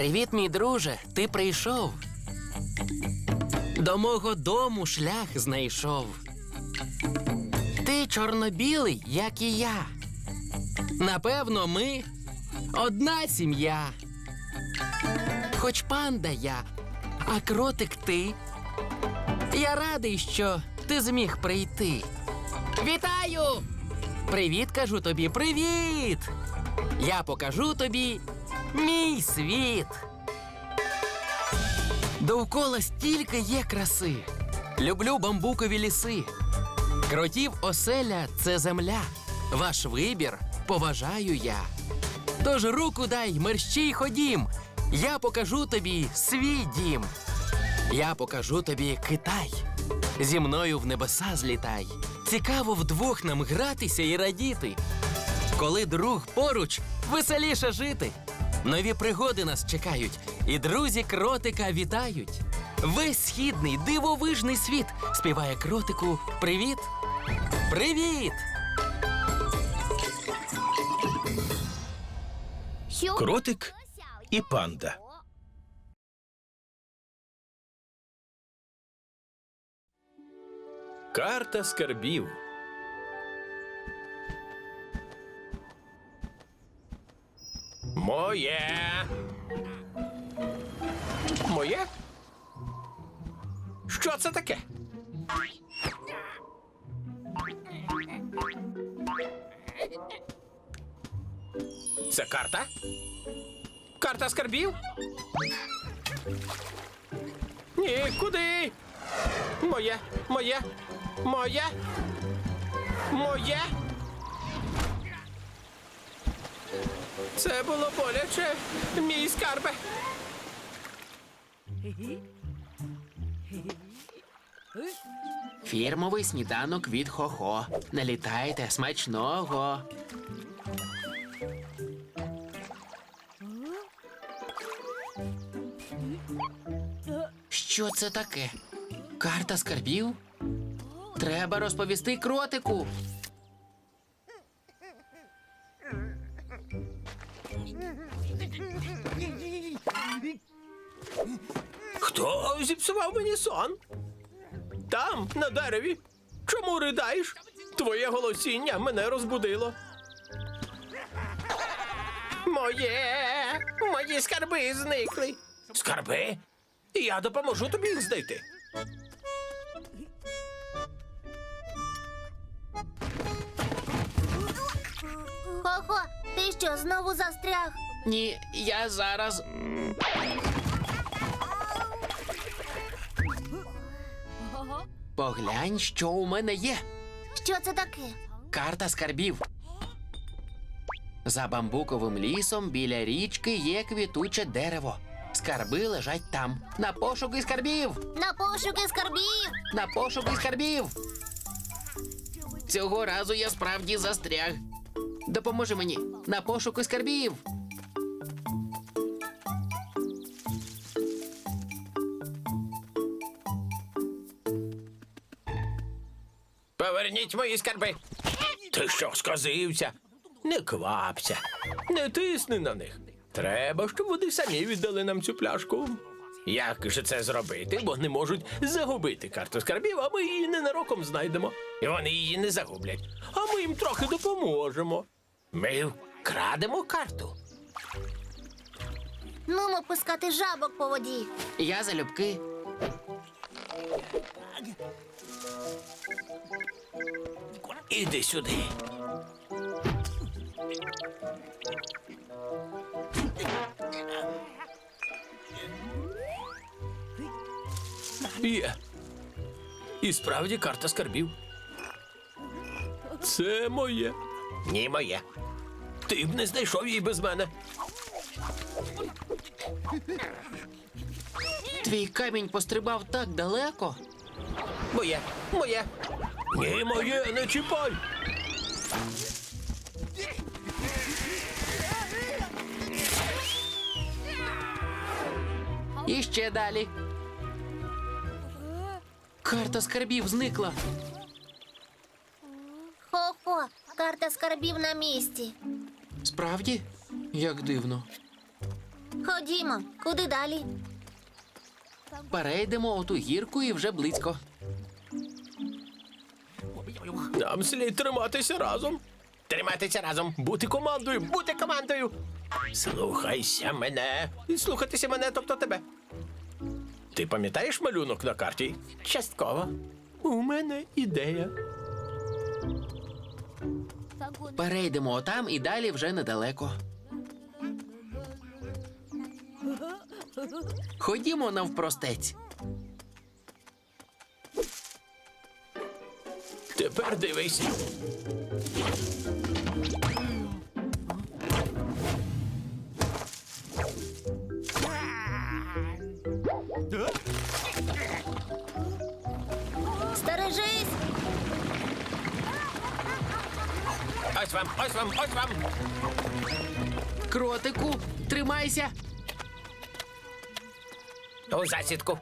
Привіт, мій друже, ти прийшов. До мого дому шлях знайшов. Ти чорно-білий, як і я. Напевно, ми одна сім'я. Хоч панда я, а кротик ти. Я радий, що ти зміг прийти. Вітаю! Привіт, кажу тобі, привіт! Я покажу тобі мій світ. Довкола стільки є краси. Люблю бамбукові ліси. Кротів оселя це земля. Ваш вибір поважаю я. Тож руку дай, мерщій ходім. Я покажу тобі свій дім. Я покажу тобі Китай. Зі мною в небеса злітай. Цікаво вдвох нам гратися і радіти. Коли друг поруч, веселіше жити. Нові пригоди нас чекають, і друзі кротика вітають. Весь східний дивовижний світ співає кротику Привіт! Привіт! Кротик і панда. Карта скарбів. Моє. Моє? Що це таке? Це карта? Карта скарбів? Ні, куди? Моє, моє, моє, моє. Це було боляче, мій скарбе. Фірмовий сніданок від Хо-Хо. Налітайте смачного. Що це таке? Карта скарбів? Треба розповісти кротику. Зіпсував мені сон? Там, на дереві. Чому ридаєш? Твоє голосіння мене розбудило. Моє, мої скарби зникли. Скарби? Я допоможу тобі їх знайти. Хо-хо, ти що, знову застряг? Ні, я зараз. Поглянь, що у мене є. Що це таке? Карта скарбів. За бамбуковим лісом біля річки є квітуче дерево. Скарби лежать там. На пошуки скарбів! На пошуки скарбів. На пошуки скарбів. Цього разу я справді застряг. Допоможи мені на пошуки скарбів. Поверніть мої скарби. Ти що, сказився? Не квапся, не тисни на них. Треба, щоб вони самі віддали нам цю пляшку. Як же це зробити? Бо не можуть загубити карту скарбів, а ми її ненароком знайдемо. І вони її не загублять. А ми їм трохи допоможемо. Ми вкрадемо карту. Нумо пускати жабок по воді. Я залюбки. Іди сюди. Є. І справді карта скарбів. Це моє. Ні, моє. Ти б не знайшов її без мене. Твій камінь пострибав так далеко. Моє, моє. Ні, моє, не чіпай. І ще далі. Карта скарбів зникла. Хо-хо, карта скарбів на місці. Справді? Як дивно. Ходімо, куди далі? Перейдемо оту гірку і вже близько. Нам слід триматися разом. Триматися разом, бути командою, бути командою. Слухайся мене. І слухатися мене, тобто тебе. Ти пам'ятаєш малюнок на карті? Частково. У мене ідея. Перейдемо отам і далі вже недалеко. Ходімо навпростець. Тепер дивись. Стережись! Ось вам, ось вам, ось вам. Кротику, тримайся. У засідку.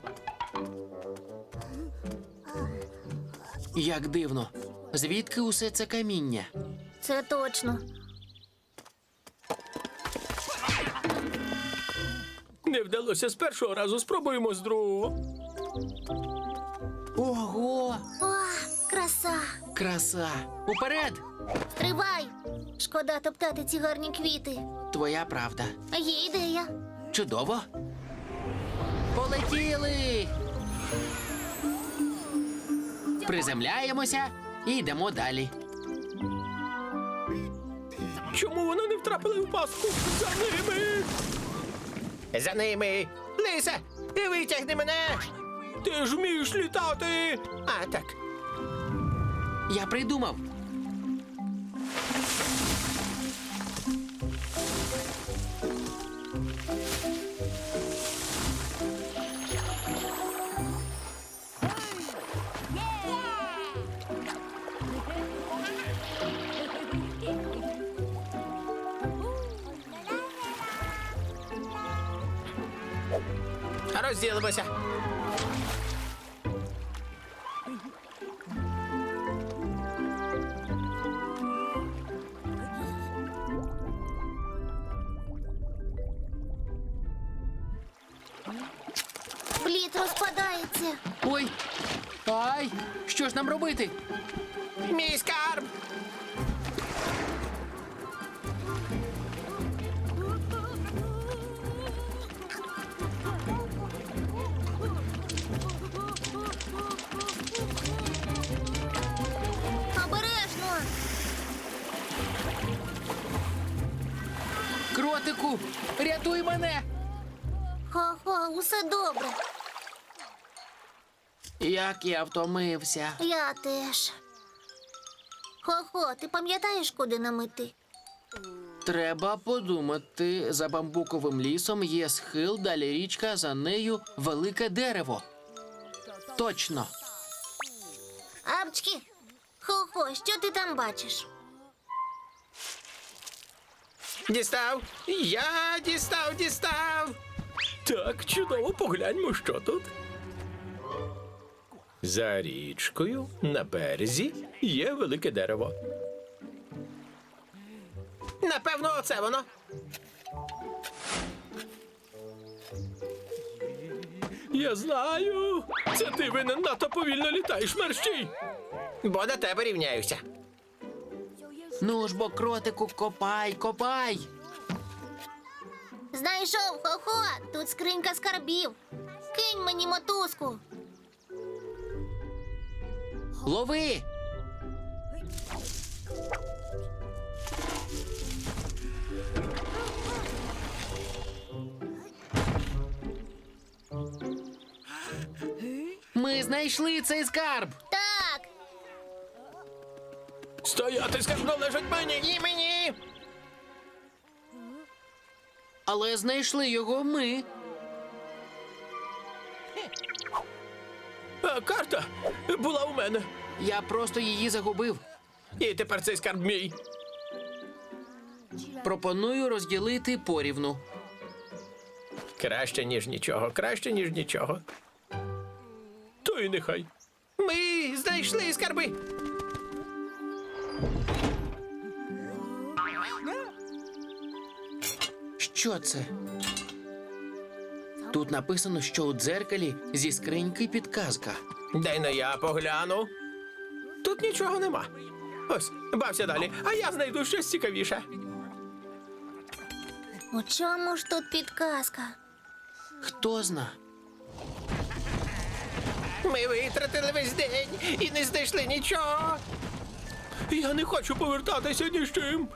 Як дивно. Звідки усе це каміння? Це точно. Не вдалося з першого разу, спробуємо з другого. Ого! О, краса! Краса! Уперед! Стривай! Шкода топтати ці гарні квіти. Твоя правда. Є ідея. Чудово. Полетіли. Приземляємося і йдемо далі. Чому вони не втрапили в пастку? За ними! За ними! Лисе! І витягни мене! Ти ж вмієш літати! А, так. Я придумав. Розділимося. Плід розпадається. Ой. Ай! Що ж нам робити? Мій скарб! Кротику, рятуй мене! Хо-хо, усе добре. Як я втомився. Я теж. Хо-хо, ти пам'ятаєш, куди нам іти? Треба подумати. За бамбуковим лісом є схил, далі річка, за нею велике дерево. Точно. Апчки! Хо-хо, що ти там бачиш? Дістав! Я дістав, дістав! Так, чудово, погляньмо, що тут. За річкою на березі є велике дерево. Напевно, оце воно. Я знаю. Це ти винен надто повільно літаєш, мерщій. Бо до тебе рівняюся. Ну ж бо, кротику, копай, копай. Знайшов, хо-хо, тут скринька скарбів. Кинь мені мотузку. Лови. Ми знайшли цей скарб. Стояти скарб належить мені і мені. Але знайшли його ми. А карта була у мене. Я просто її загубив. І тепер цей скарб мій. Пропоную розділити порівну. Краще, ніж нічого, краще, ніж нічого. То і нехай. Ми знайшли скарби. Що це? Тут написано, що у дзеркалі зі скриньки підказка. Дай на я погляну. Тут нічого нема. Ось, бався далі, а я знайду щось цікавіше. У чому ж тут підказка? Хто зна? Ми витратили весь день і не знайшли нічого. Я не хочу повертатися ні з чим.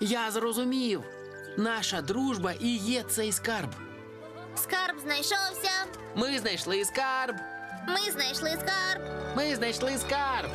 Я зрозумів. Наша дружба і є цей скарб. Скарб знайшовся. Ми знайшли скарб. Ми знайшли скарб. Ми знайшли скарб.